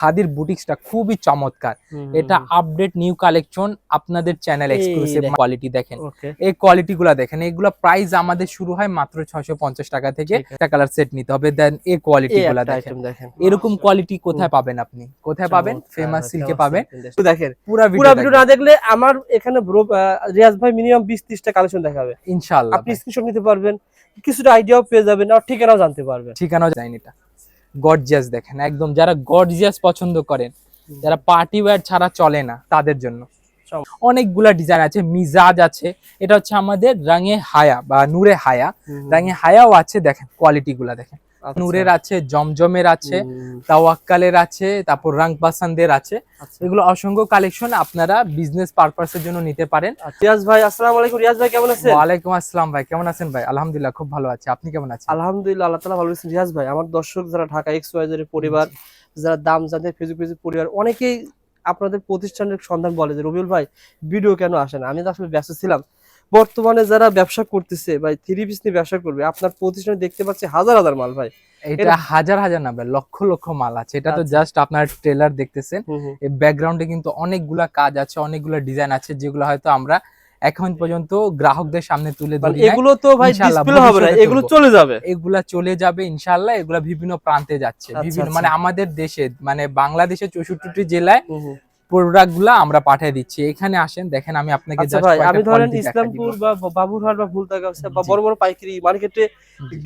খাদির বুটিক্সটা খুবই চমৎকার। এটা আপডেট নিউ কালেকশন আপনাদের চ্যানেল এক্সক্লুসিভ কোয়ালিটি দেখেন। এই কোয়ালিটি গুলা দেখেন। এগুলা প্রাইস আমাদের শুরু হয় মাত্র ছয়শো পঞ্চাশ টাকা থেকে একটা কালার সেট নিতে হবে দেন এই কোয়ালিটি গুলা দেখেন। এরকম কোয়ালিটি কোথায় পাবেন আপনি? কোথায় পাবেন? ফেমাস সিল্কে পাবেন? দেখেন পুরা পুরো ভিডিও না দেখলে আমার এখানে রিয়াজ ভাই মিনিমাম বিশ ত্রিশটা কালেকশন দেখাবে। ইনশাআল্লাহ আপনি স্ক্রিনশট নিতে পারবেন কিছুটা আইডিয়াও পেয়ে যাবেন আর ঠিকানাও জানতে পারবেন। ঠিকানাও জানি এটা। গর্জিয়াস দেখেন একদম যারা গর্জিয়াস পছন্দ করেন যারা পার্টি ওয়্যার ছাড়া চলে না তাদের জন্য। অনেকগুলা ডিজাইন আছে মিজাজ আছে এটা হচ্ছে আমাদের রাঙে হায়া বা নূরে হায়া। রাঙে হায়াও আছে দেখেন কোয়ালিটি গুলা দেখেন। নূরের আছে জমজমের আছে তাওয়াক্কালের আছে তারপর রাং বাসানদের আছে। আচ্ছা। এগুলো অসংখ্য কালেকশন আপনারা বিজনেস পারপাসের জন্য নিতে পারেন। আচ্ছা, রিয়াজ ভাই আসসালামু আলাইকুম। রিয়াজ ভাই কেমন আছেন? ওয়ালাইকুম আসসালাম ভাই কেমন আছেন ভাই? আলহামদুলিল্লাহ খুব ভালো আছে। আপনি কেমন আছেন? আলহামদুলিল্লাহ আল্লাহ তালা ভালো আছেন। রিয়াজ ভাই আমার দর্শক যারা ঢাকা এক্স ওয়াই পরিবার যারা দাম জানতে ফেসবুক পেজের পরিবার অনেকেই আপনাদের প্রতিষ্ঠানের সন্ধান বলে যে রবিউল ভাই ভিডিও কেন আসে না? আমি তো আসলে ব্যস্ত ছিলাম। বর্তমানে যারা ব্যবসা করতেছে ভাই থ্রি পিস নিয়ে ব্যবসা করবে আপনার প্রতিষ্ঠানে দেখতে পাচ্ছি হাজার হাজার মাল ভাই। এটা হাজার হাজার না ভাই লক্ষ লক্ষ মাল আছে। এটা তো আচ্ছা। জাস্ট আপনার ট্রেলার দেখতেছেন। এই ব্যাকগ্রাউন্ডে কিন্তু অনেকগুলা কাজ আছে অনেকগুলা ডিজাইন আছে যেগুলো হয়তো আমরা এখন পর্যন্ত গ্রাহকদের সামনে তুলে ধরি এগুলো তো ভাই ডিসপ্লে হবে না এগুলো চলে যাবে। এগুলা চলে যাবে ইনশাল্লাহ এগুলা বিভিন্ন প্রান্তে যাচ্ছে। আচ্ছা, বিভিন্ন আচ্ছা। মানে আমাদের দেশে মানে বাংলাদেশের চৌষট্টি জেলায় হুম, হুম। প্রোডাক্টগুলা আমরা পাঠিয়ে দিচ্ছি। এখানে আসেন দেখেন আমি আপনাকে আচ্ছা আমি ধরেন ইসলামপুর বা বাবুরহাট বা ভুলতাগাছা বা বড় বড় পাইকারি মার্কেটে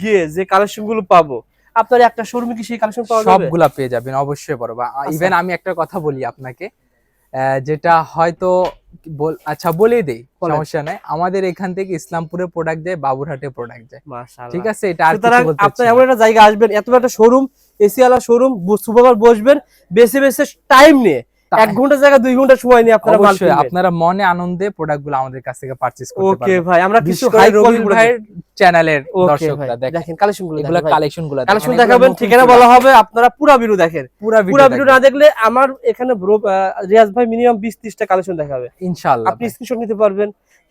গিয়ে যে কালেকশনগুলো পাবো আপনার একটা শোরুমে কি সেই কালেকশন পাওয়া যাবে? সবগুলা পেয়ে যাবেন অবশ্যই বড়। বা ইভেন আমি একটা কথা বলি আপনাকে যেটা হয়তো বল- আচ্ছা বলেই দেই সমস্যা নাই। আমাদের এখান থেকে ইসলামপুরে প্রোডাক্ট যায় বাবুরহাটে প্রোডাক্ট যায় ঠিক আছে? এটা আর কিছু বলতে আপনি এমন একটা জায়গা আসবেন এত একটা শোরুম এসি আলা শোরুম সুপার বসবেন বেছে বেছে টাইম নিয়ে। এক ঘণ্টা জায়গা দুই ঘণ্টা সময় নিয়ে আপনারা অবশ্যই আপনারা মনে আনন্দে প্রোডাক্টগুলো আমাদের কাছ থেকে পারচেজ করতে ওকে ভাই আমরা কিছু হাই কোয়ালিটি ভাইয়ের চ্যানেলের দর্শকরা দেখেন। এগুলা কালেকশন দেখাবেন ঠিকানা। বলা হবে আপনারা পুরো ভিডিও দেখেন। পুরা ভিডিও না দেখলে আমার এখানে রিয়াজ ভাই মিনিমাম বিশ ত্রিশটা কালেকশন দেখাবে। ইনশাআল্লাহ আপনি স্ক্রিনশট নিতে পারবেন।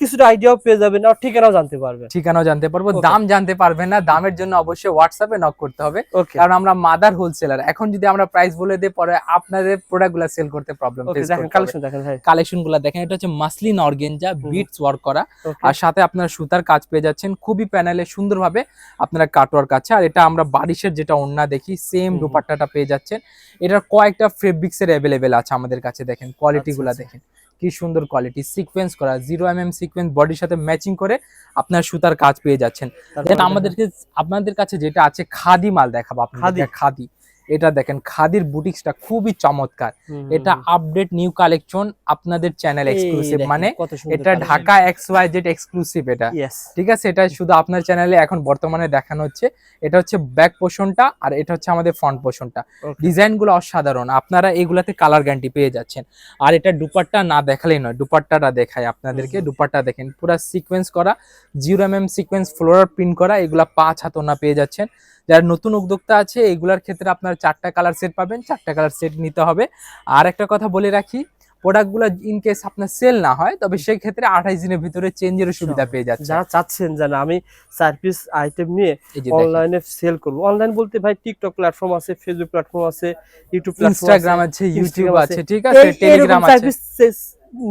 কিছুটা আইডিয়াও পেয়ে যাবেন আর ঠিকানাও জানতে পারবেন। ঠিকানাও জানতে পারব। দাম জানতে পারবেন না দামের জন্য অবশ্যই হোয়াটসঅ্যাপে নক করতে হবে। কারণ আমরা মাদার হোলসেলার এখন যদি আমরা প্রাইস বলে দিই পরে আপনাদের প্রোডাক্টগুলা সেল করতে প্রবলেম দেখেন কালেকশন দেখেন ভাই কালেকশনগুলা দেখেন এটা হচ্ছে মাসলিন অর্গেনজা বিটস ওয়ার্ক করা। আর সাথে আপনারা সুতার কাজ পেয়ে যাচ্ছেন। খুবই প্যানেলে সুন্দরভাবে আপনারা কাটওয়ার্ক আছে। আর এটা আমরা বারিশের যেটা ওন্না দেখি সেম। দুপাট্টাটা পেয়ে যাচ্ছেন। এটার কয়েকটা ফেব্রিক্সের অ্যাভেলেবেল আছে আমাদের কাছে দেখেন কোয়ালিটি গুলা আচ্ছা। দেখেন। কি সুন্দর কোয়ালিটি সিকোয়েন্স করা জিরো এম এম সিকোয়েন্স বডির সাথে ম্যাচিং করে আপনার সুতার কাজ পেয়ে যাচ্ছেন। আমাদের দেন আমাদেরকে আপনাদের কাছে যেটা আছে খাদি মাল দেখাবো খাদি? আপনাদের খাদি। এটা দেখেন খাদির বুটিক্সটা খুবই চমৎকার। এটা আপডেট নিউ কালেকশন আপনাদের চ্যানেল এক্সক্লুসিভ মানে এটা Dhaka X Y Z exclusive এটা। ঠিক আছে? এটা শুধু আপনার চ্যানেলে এখন বর্তমানে দেখানো হচ্ছে। এটা হচ্ছে ব্যাক পোর্শনটা আর এটা হচ্ছে আমাদের ফ্রন্ট পোর্শনটা Okay. ডিজাইনগুলো অসাধারণ। আপনারা এগুলাতে কালার গ্যারান্টি পেয়ে যাচ্ছেন। আর এটা দুপাট্টা না দেখালেই নয় দুপাট্টাটা দেখায় আপনাদেরকে। দুপাট্টা দেখেন পুরো সিকোয়েন্স করা zero M M sequence floral print করা এগুলা পাঁচ হাত ওনা পেয়ে যাচ্ছেন। যারা নতুন উদ্যোক্তা আছে এগুলার ক্ষেত্রে আপনার চারটা কালার সেট পাবেন চারটা কালার সেট নিতে হবে। আর একটা কথা বলে রাখি প্রোডাক্টগুলো ইন কেস আপনার সেল না হয় তবে সেই ক্ষেত্রে আঠাইশ দিনের ভিতরে চেঞ্জের সুবিধা পেয়ে যাচ্ছে যারা চাচ্ছেন যে না আমি চার পিস আইটেম নিয়ে। অনলাইনে সেল করব। অনলাইন বলতে ভাই টিকটক প্ল্যাটফর্ম আছে ফেসবুক প্ল্যাটফর্ম আছে ইউটিউব ইনস্টাগ্রাম আছে ইউটিউব আছে। ঠিক আছে টেলিগ্রাম আছে।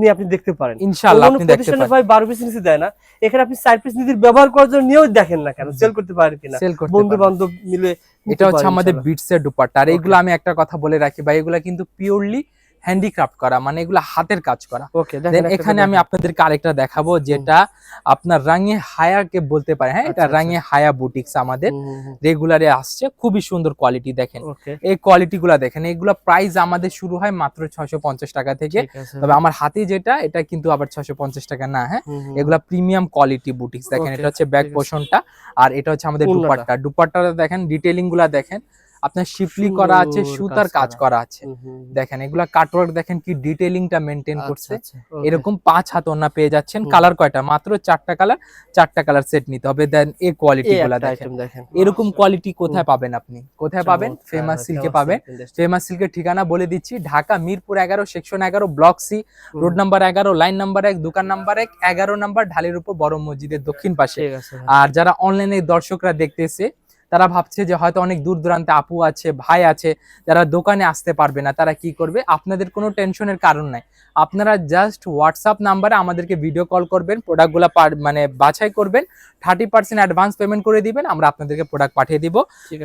নিয়ে আপনি দেখতে পারেন। ইনশাআল্লাহ আপনি দেখতে পারেন। ভাই বারো পিস নিচে দেয় না। এখানে আপনি চার পিস নিতে ব্যবহার করার জন্য নিয়েও দেখেন না কেন সেল করতে পারেন কিনা। বন্ধু বান্ধব মিলে এটা হচ্ছে আমাদের বিটসের বিটস দুপাট্টা। আর এইগুলো আমি একটা কথা বলে রাখি ভাই এগুলা কিন্তু পিওরলি হ্যান্ডিক্রাফট করা মানে এগুলো হাতের কাজ করা। দেন এখানে আমি আপনাদেরকে আরেকটা দেখাবো যেটা আপনার রাঙে হায়াকে বলতে পারে হ্যাঁ? এটা আচ্ছা, রাঙে হায়া বুটিক্স আমাদের রেগুলারে আসছে খুবই সুন্দর কোয়ালিটি দেখেন। এই কোয়ালিটি গুলা দেখেন এগুলো প্রাইস আমাদের শুরু হয় মাত্র ছয়শো পঞ্চাশ টাকা থেকে। তবে আমার হাতে যেটা এটা কিন্তু আবার ছয়শো পঞ্চাশ টাকা না হ্যাঁ? এগুলা প্রিমিয়াম কোয়ালিটি বুটিক্স দেখেন এটা হচ্ছে ব্যাক। পোর্শনটা আর এটা হচ্ছে আমাদের। দুপাট্টা। দুপাট্টাটা দেখেন ডিটেলিংগুলা দেখেন আপনার শিপলি করা আছে সুতার কাজ করা। আছে। দেখেন এগুলা কাটওয়ার্ক দেখেন কি ডিটেইলিংটা মেনটেন আচ্ছা, করছে। আচ্ছা, এরকম পাঁচ হাত ওনা পেয়ে যাচ্ছেন। কালার কয়টা? মাত্র চারটা কালার চারটা কালার সেট নিতে হবে। দেন এ কোয়ালিটি গুলা দেখেন। এরকম কোয়ালিটি কোথায় পাবেন আপনি? কোথায় পাবেন? ফেমাস সিল্কে পাবেন। ফেমাস সিল্কের ঠিকানা বলে দিচ্ছি। ঢাকা মিরপুর এগারো সেকশন এগারো ব্লক সি রোড নাম্বার এগারো লাইন নাম্বার এক দোকান নাম্বার এক এগারো নাম্বার ঢালের উপর বড় মসজিদের দক্ষিণ পাশে। আর যারা অনলাইনে দর্শকরা দেখতেছে তারা ভাবছে যে হয়তো অনেক দূর দূরান্তে আপু আছে ভাই আছে যারা দোকানে আসতে পারবে না তারা কি করবে? আপনাদের কোনো টেনশনের কারণ নাই। আপনারা জাস্ট হোয়াটসঅ্যাপ নাম্বারে আমাদেরকে ভিডিও কল করবেন প্রোডাক্টগুলো মানে বাছাই করবেন থার্টি পার্সেন্ট অ্যাডভান্স পেমেন্ট করে দিবেন আমরা আপনাদেরকে প্রোডাক্ট পাঠিয়ে দিব।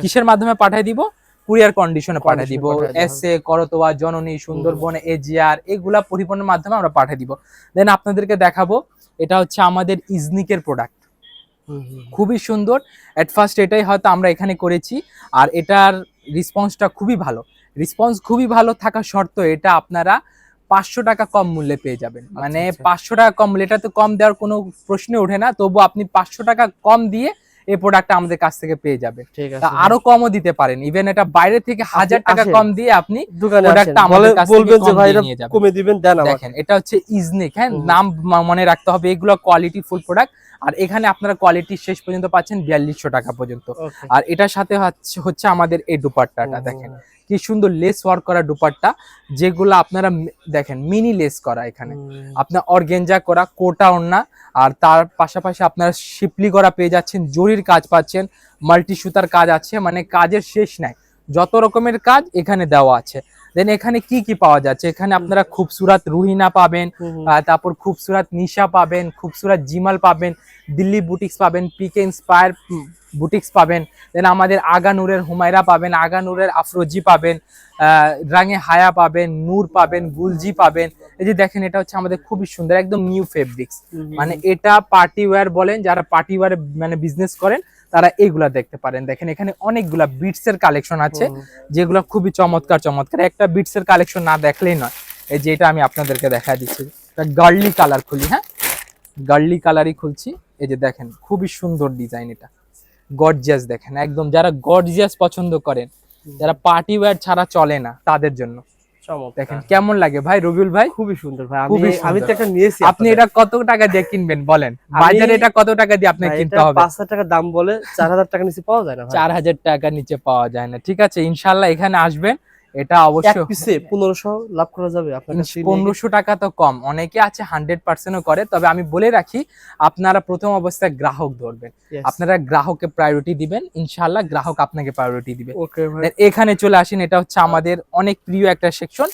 কিসের মাধ্যমে পাঠিয়ে দিব? কুরিয়ার কন্ডিশনে পাঠিয়ে দিব। হবে। এসএ করতোয়া জননী সুন্দরবন এজিআর এগুলা পরিবহনের মাধ্যমে আমরা পাঠিয়ে দিব। দেন আপনাদেরকে দেখাবো এটা হচ্ছে আমাদের ইজনিকের প্রোডাক্ট। খুবই সুন্দর। এট ফার্স্ট এটাই হয়তো আমরা এখানে করেছি। আর এটার রেসপন্সটা খুবই ভালো। রেসপন্স খুবই ভালো থাকা শর্ত এটা আপনারা পাঁচশো টাকা কম মূল্যে পেয়ে যাবেন। মানে আচ্ছা। পাঁচশো টাকা কম মূল্যে এটা তো কম দেওয়ার কোনো প্রশ্ন ওঠে না। তবু আপনি পাঁচশো টাকা কম দিয়ে এই প্রোডাক্টটা আমাদের কাছ থেকে পেয়ে যাবেন। ঠিক আছে। আরও কমও দিতে পারেন। ইভেন এটা বাইরে থেকে হাজার টাকা কম দিয়ে আপনি দোকানে product আসেন। টা আমাদের কাছ থেকে নিয়ে যাবেন। কমে দিবেন দেন দেখেন এটা হচ্ছে ইজনিক হ্যাঁ? নাম মনে রাখতে হবে। এগুলো কোয়ালিটি ফুল প্রোডাক্ট আর এখানে আপনারা কোয়ালিটি শেষ পর্যন্ত পাচ্ছেন বিয়াল্লিশশো টাকা পর্যন্ত। আর এটার সাথে হচ্ছে- হচ্ছে আমাদের এই দুপাট্টাটা দেখেন। কি সুন্দর লেস ওয়ার্ক করা দুপাট্টা যেগুলো আপনারা দেখেন মিনি লেস করা এখানে। আপনার অর্গেঞ্জা করা কোটা ওড়না আর তার পাশাপাশি আপনারা শিপলি করা পেয়ে যাচ্ছেন জরির কাজ পাচ্ছেন মাল্টি সুতার কাজ আছে মানে কাজের শেষ নাই। যত রকমের কাজ এখানে দেওয়া আছে। দেন এখানে কি কি পাওয়া যাচ্ছে? এখানে আপনারা খুবসুরাত রুহিনা পাবেন তারপর খুবসুরাত নিশা পাবেন খুবসুরাত জিমাল পাবেন দিল্লি বুটিক্স পাবেন পিকে ইন্সপায়ার বুটিক্স পাবেন দেন আমাদের আগানুরের হুমায়রা পাবেন আগানুরের আফরোজি পাবেন রাঙে হায়া পাবেন নূর পাবেন গুলজি পাবেন। এই যে দেখেন এটা হচ্ছে আমাদের খুবই সুন্দর একদম নিউ ফেব্রিক্স মানে এটা পার্টি ওয়্যার বলেন যারা পার্টি ওয়্যার মানে বিজনেস করেন তারা এইগুলা দেখতে পারেন। দেখেন এখানে অনেকগুলা বিটস এর কালেকশন আছে যেগুলো খুবই চমৎকার চমৎকার। একটা বিটস এর কালেকশন না দেখলেই নয়। এই যে এটা আমি আপনাদেরকে দেখা দিচ্ছি। গার্লি কালার খুলি হ্যাঁ? গার্লি কালারই খুলছি। এই যে দেখেন খুবই সুন্দর ডিজাইন এটা। গর্জিয়াস দেখেন একদম যারা গর্জিয়াস পছন্দ করেন যারা পার্টি ওয়্যার ছাড়া চলে না তাদের জন্য। দেখেন কেমন লাগে? ভাই রবিউল ভাই? খুবই সুন্দর ভাই। আমি আমি তো একটা নিয়েছি আপনি এটা কত টাকা দিয়ে কিনবেন বলেন? বাজারে এটা কত টাকা দিয়ে আপনাকে কিনতে হবে? পাঁচ হাজার টাকা দাম বলে চার হাজার টাকা নিচে পাওয়া যায় না ভাই। চার হাজার টাকা নিচে পাওয়া যায় না। ঠিক আছে ইনশাল্লাহ এখানে আসবেন। এটা অবশ্যই পিসে লাভ করা যাবে আপনার টাকা তো কম। অনেকে আছে হান্ড্রেড পার্সেন্টও করে তবে আমি বলে রাখি আপনারা প্রথম অবস্থায় গ্রাহক ধরবেন। আপনারা গ্রাহককে প্রায়োরিটি দিবেন ইনশাল্লাহ গ্রাহক আপনাকে প্রায়োরিটি দিবে। এখানে চলে আসেন এটা হচ্ছে আমাদের অনেক প্রিয় একটা সেকশন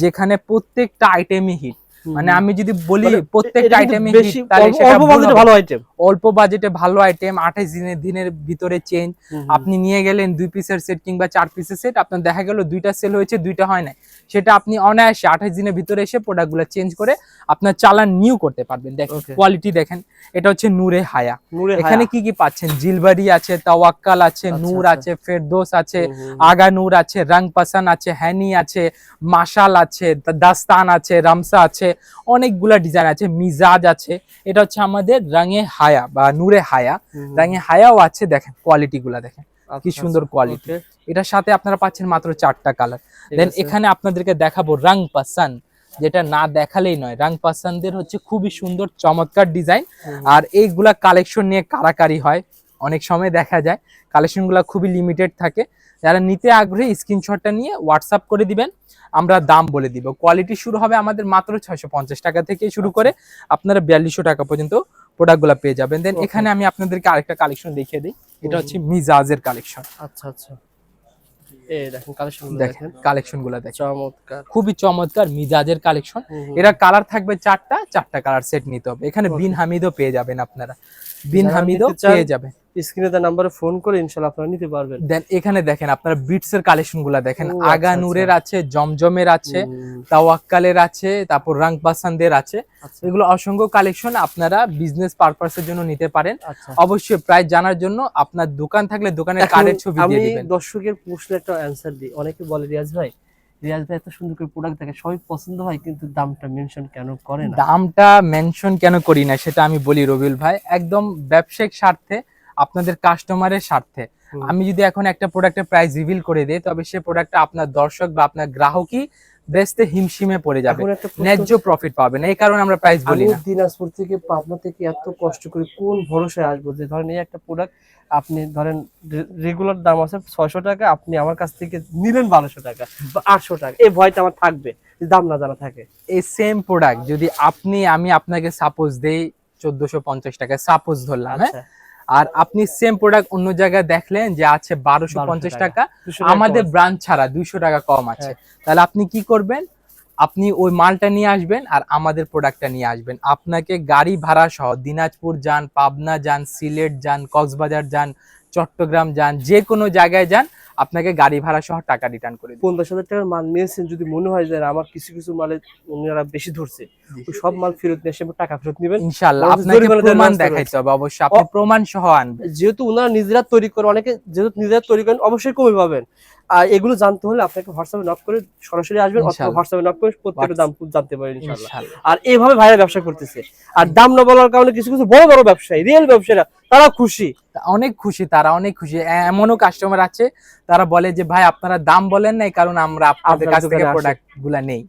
যেখানে প্রত্যেকটা আইটেমই হিট মানে আমি যদি বলি মানে প্রত্যেকটা আইটেমই হিট তাহলে সেটা। ভালো আইটেম অল্প বাজেটে ভালো আইটেম আঠাশ দিনের দিনের ভিতরে চেঞ্জ আপনি নিয়ে গেলেন দুই পিসের সেট কিংবা চার পিসের সেট আপনার দেখা গেল দুইটা সেল হয়েছে দুইটা হয় না সেটা আপনি অনায়াসে আঠাশ দিনের ভিতরে এসে প্রোডাক্টগুলো চেঞ্জ করে আপনার চালান নিউ করতে পারবেন। দেখেন কোয়ালিটি দেখেন এটা হচ্ছে নূরে হায়া। এখানে কি কি পাচ্ছেন? জিলবারি আছে তাওয়াক্কাল আছে আচ্ছা, নূর আচ্ছা। আছে ফেরদোস আছে আগা নূর আছে রং পাসান আছে হ্যানি আছে মাশাল আছে দাস্তান আছে রামসা আছে অনেকগুলা ডিজাইন আছে মিজাজ আছে। এটা হচ্ছে আমাদের রঙে হায়া। বা নূরে হায়া। রঙে হায়াও আছে দেখেন কোয়ালিটি গুলা দেখেন। আচ্ছা, কি সুন্দর আচ্ছা, quality। okay, এটার সাথে আপনারা পাচ্ছেন মাত্র চারটা কালার দেন এখানে আপনাদেরকে দেখাবো রং পাসান যেটা না দেখালেই নয়। রং পাসানদের হচ্ছে খুবই সুন্দর চমৎকার ডিজাইন আর এইগুলা কালেকশন নিয়ে কারাকারি হয়। অনেক সময় দেখা যায় কালেকশন কালেকশনগুলো খুবই লিমিটেড থাকে। যারা নিতে আগ্রহী স্ক্রিনশটটা নিয়ে হোয়াটসঅ্যাপ করে দিবেন। আমরা দাম বলে দিব। কোয়ালিটি শুরু হবে আমাদের মাত্র ছয়শো পঞ্চাশ টাকা থেকে শুরু করে আপনারা বিয়াল্লিশশো টাকা পর্যন্ত প্রোডাক্টগুলো পেয়ে যাবেন। দেন এখানে আমি আপনাদেরকে আরেকটা কালেকশন দেখিয়ে দিই। এটা হচ্ছে মিজাজের কালেকশন আচ্ছা আচ্ছা। এই দেখেন কালেকশন দেখেন দেখেন। কালেকশনগুলা দেখেন। চমৎকার। খুবই চমৎকার মিজাজের কালেকশন। এরা কালার থাকবে চারটা চারটা কালার সেট নিতে হবে। এখানে Okay. বিন হামিদও পেয়ে যাবেন আপনারা। বিন হামিদও পেয়ে যাবেন স্ক্রিনে তার নাম্বারে ফোন করে ইনশাআল্লাহ আপনারা নিতে পারবেন। দেন এখানে দেখেন আপনারা বিটস এর কালেকশনগুলা দেখেন। আচ্ছা, আগা নূরের আছে জমজমের আছে তাওয়াক্কালের আছে তারপর রাং পাসানদের আছে। আচ্ছা। এগুলো অসংখ্য কালেকশন আপনারা বিজনেস পারপাসের জন্য নিতে পারেন। আচ্ছা। অবশ্যই প্রাইস জানার জন্য আপনার দোকান থাকলে দোকানের কার্ডের ছবি দিয়ে দিবেন। আমি দর্শকের প্রশ্নের একটা অ্যান্সার দিই। অনেকে বলে রিয়াজ ভাই রিয়াজ ভাই এত সুন্দর করে প্রোডাক্ট দেখে সবাই পছন্দ হয় কিন্তু দামটা মেনশন কেন করে না? দামটা মেনশন কেন করি না সেটা আমি বলি রবিউল ভাই একদম ব্যবসায়িক স্বার্থে আপনাদের কাস্টমারের স্বার্থে। আমি যদি এখন একটা প্রোডাক্টের প্রাইস রিভিল করে দিই তবে সে প্রোডাক্টটা আপনার দর্শক বা আপনার গ্রাহকই বেচতে হিমশিমে পড়ে যাবে। ন্যায্য প্রফিট পাবেন এই কারণে আমরা প্রাইস বলি না। দিনাজপুর থেকে পাবনা থেকে এত কষ্ট করে কোন ভরসায় আসব? যে ধরেন এই একটা প্রোডাক্ট আপনি ধরেন রেগুলার দাম আছে ছয়শো টাকা আপনি আমার কাছ থেকে নিলেন বারোশো টাকা বা আটশো টাকা। এই ভয়টা আমার থাকবে দাম না জানা থাকে। এই সেম প্রোডাক্ট যদি আপনি আমি আপনাকে সাপোজ দেই চোদ্দশো পঞ্চাশ টাকা সাপোজ ধরলাম হ্যাঁ? আচ্ছা। আর আপনি সেম প্রোডাক্ট অন্য জায়গায় দেখলেন যে আছে বারোশো পঞ্চাশ টাকা। আমাদের ব্রাঞ্চ ছাড়া দুইশো টাকা কম আছে। তাহলে আপনি কি করবেন? আপনি ওই মালটা নিয়ে আসবেন আর আমাদের প্রোডাক্টটা নিয়ে আসবেন। আপনাকে গাড়ি ভাড়া সহ দিনাজপুর যান পাবনা যান সিলেট যান কক্সবাজার যান চট্টগ্রাম যান যে কোনো জায়গায় যান আপনাকে গাড়ি ভাড়া সহ টাকা রিটার্ন করে পঞ্চাশ হাজার টাকার মাল নিয়েছেন যদি মনে হয় যে আমার কিছু কিছু মালে ওনারা বেশি ধরছে সব মাল ফেরত নিয়ে এসে টাকা ফেরত নেবেন। ইনশাল্লাহ আপনাকে প্রমাণ দেখাইতে হবে অবশ্যই আপনি প্রমাণ সহ আনবেন। যেহেতু ওনারা নিজেরা তৈরি করে অনেকে যেহেতু নিজেরা তৈরি করেন অবশ্যই কমে পাবেন। আর এগুলো জানতে হলে আপনাকে হোয়াটসঅ্যাপে নক করে সরাসরি আসবেন অথবা হোয়াটসঅ্যাপে নক করে প্রত্যেকটা দাম জানতে পারেন ইনশাআল্লাহ আর এইভাবে ভাইরা ব্যবসা করতেছে। আর দাম না বলার কারণে কিছু কিছু বড় বড় ব্যবসায়ী রিয়েল ব্যবসায়ীরা তারা খুশি। অনেক খুশি তারা অনেক খুশি। এমনও কাস্টমার আছে তারা বলে যে ভাই আপনারা দাম বলেন নাই কারণ আমরা আপনাদের কাছ থেকে প্রোডাক্টগুলা নেই।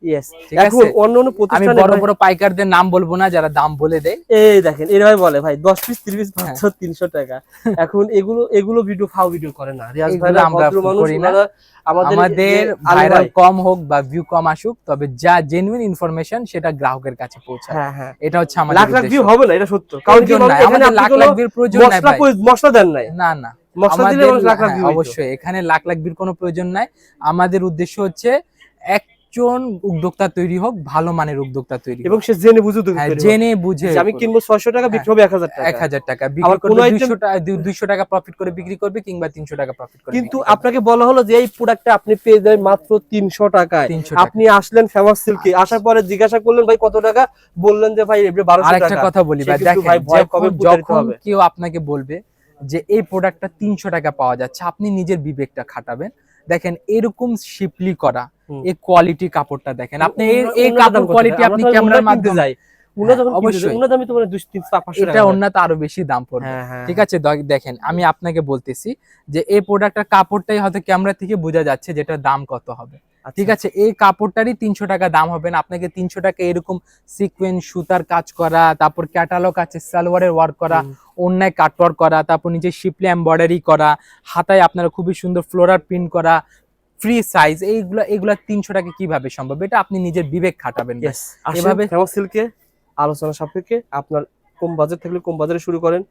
এখন অন্য অন্য আমি প্রতিষ্ঠানে বড় ভাই- বড় পাইকারদের নাম বলব না যারা দাম বলে দেয়। এই দেখেন এরাই বলে ভাই দশ পিস তিরিশ পিস হ্যাঁ। পাঁচশো তিনশো টাকা। এখন এগুলো এগুলো ভিডিও ফাও ভিডিও করে না। রিয়াজ ভাইরা আমরা মানুষ করি না। আমাদের ভাইরাল কম হোক বা ভিউ কম আসুক তবে যা জেনুইন ইনফরমেশন সেটা গ্রাহকের কাছে পৌঁছায়। হ্যাঁ হ্যাঁ। এটা হচ্ছে আমাদের লাখ লাখ ভিউ হবে না এটা সত্য। কারণ কি আমাদের লাখ লাখ ভিউর প্রয়োজন নাই মশলা দেন নাই। না না। মশলা দিলে লাখ লাখ হ্যাঁ, ভিউ অবশ্যই। এখানে লাখ লাখ ভিউর কোনো প্রয়োজন নাই। আমাদের উদ্দেশ্য হচ্ছে একজন উদ্যোক্তা তৈরি হোক ভালো মানের উদ্যোক্তা তৈরি এবং সে জেনে বুঝে হ্যাঁ, জেনে বুঝে যে আমি কিনবো ছয়শো টাকা বিক্রি হবে এক হাজার টাকা। এক হাজার টাকা। বিক্রি করবে দুইশো টাকা দুইশো টাকা প্রফিট করে বিক্রি করবে কিংবা তিনশো টাকা প্রফিট করে কিন্তু আপনাকে বলা হলো যে এই প্রোডাক্টটা আপনি পেয়ে যাবেন মাত্র তিনশো টাকায়। 300 টাকা। আপনি আসলেন ফেমাস সিল্কে আসার পরে জিজ্ঞাসা করলেন ভাই কত টাকা? বললেন যে ভাই এবারে বারোশো টাকা। কথা বলি ভাই দেখেন ভাই ভয় কবে যখন- হবে। কেউ আপনাকে বলবে যে এই প্রোডাক্টটা তিনশো টাকা পাওয়া যাচ্ছে আপনি নিজের বিবেকটা খাটাবেন। দেখেন এরকম শিপলি করা। এই কোয়ালিটি কাপড়টা দেখেন। আপনি এই কাপড় কোয়ালিটি আপনি ক্যামেরার মাধ্যমে যাই যখন হ্যাঁ, এটা হয়। আরও বেশি দাম পড়বে। হ্যাঁ ঠিক আছে দেখেন আমি আপনাকে বলতেছি যে এই প্রোডাক্টটার কাপড়টাই হয়তো ক্যামেরা থেকে বোঝা যাচ্ছে যেটা দাম কত হবে। আচ্ছা। ঠিক আছে এই কাপড়টারই তিনশো টাকা দাম হবে না। আপনাকে তিনশো টাকা এরকম সিকোয়েন্স সুতার কাজ করা তারপর ক্যাটালগ আছে সালোয়ারের ওয়ার্ক করা। অন্যায় কাটওয়ার্ক করা তারপর নিচে শিপলি এমব্রয়ডারি করা হাতায় আপনারা খুবই সুন্দর ফ্লোরার প্রিন্ট করা ফ্রি সাইজ এইগুলো এগুলো তিনশো টাকা কীভাবে সম্ভব? এটা আপনি নিজের বিবেক খাটাবেন এভাবে- সিল্কে আলোচনা সাপেক্ষে আপনার কম বাজেট থাকলে কম বাজারে শুরু করেন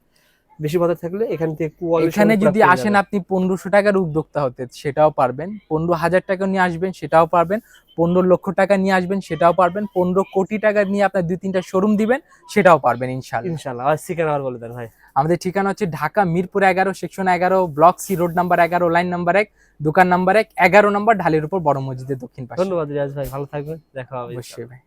বেশি বাজার থাকলে এখান থেকে এখানে যদি আসেন আপনি পনেরোশো টাকার উদ্যোক্তা হতে সেটাও পারবেন। পনেরো হাজার টাকা নিয়ে আসবেন সেটাও পারবেন। পনেরো লক্ষ টাকা নিয়ে আসবেন সেটাও পারবেন। পনেরো কোটি টাকা নিয়ে আপনার দুই তিনটা শোরুম দিবেন সেটাও পারবেন ইনশাল্লাহ ইনশাল্লাহ আর আর বলে দেন ভাই। আমাদের ঠিকানা হচ্ছে ঢাকা মিরপুর এগারো সেকশন এগারো ব্লক সি রোড নাম্বার এগারো লাইন নাম্বার এক। দোকান নাম্বার এক এগারো নম্বর ঢালের উপর বড় মসজিদের দক্ষিণ পাশে। ধন্যবাদ রিয়াজ ভাই ভালো থাকবেন দেখা হবে অবশ্যই ভাই।